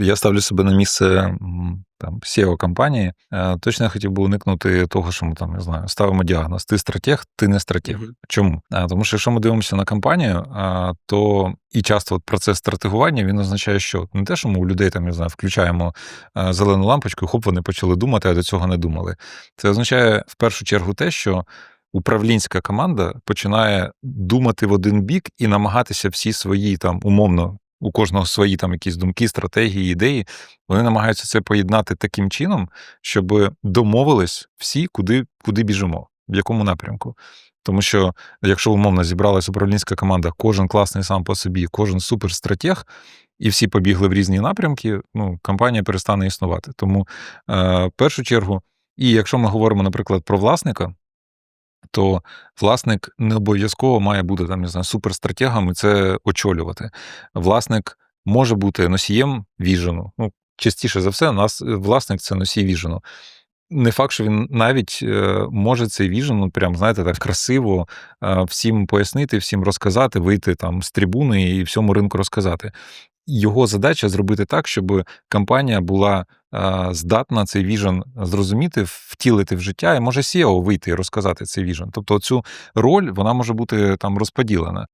я ставлю себе на місце там SEO компанії. Точно я хотів би уникнути того, що ми там не знаю, ставимо діагноз. Ти стратег, ти не стратег. Мгм. Чому? Тому що якщо ми дивимося на компанію, то і часто от процес стратегування він означає, що не те, що ми у людей там не знаю, включаємо зелену лампочку, і хоп, вони почали думати, а до цього не думали. Це означає в першу чергу те, що управлінська команда починає думати в один бік і намагатися всі свої там умовно. У кожного свої там якісь думки, стратегії, ідеї. Вони намагаються це поєднати таким чином, щоб домовились всі, куди, куди біжимо, в якому напрямку. Тому що, якщо умовно зібралась управлінська команда, кожен класний сам по собі, кожен суперстратег, і всі побігли в різні напрямки, ну, компанія перестане існувати. Тому, е, першу чергу, і якщо ми говоримо, наприклад, про власника, то власник не обов'язково має бути там, не знаю, суперстратегом і це очолювати. Власник може бути носієм віжену. Ну, частіше за все, нас власник це носій віжену. Не факт, що він навіть е, може цей віжен, ну, прям, знаєте, так красиво е, всім пояснити, всім розказати, вийти там з трибуни і всьому ринку розказати. Його задача зробити так, щоб компанія була здатна цей віжен зрозуміти, втілити в життя, і може SEO вийти і розказати цей віжен. Тобто цю роль вона може бути там розподілена.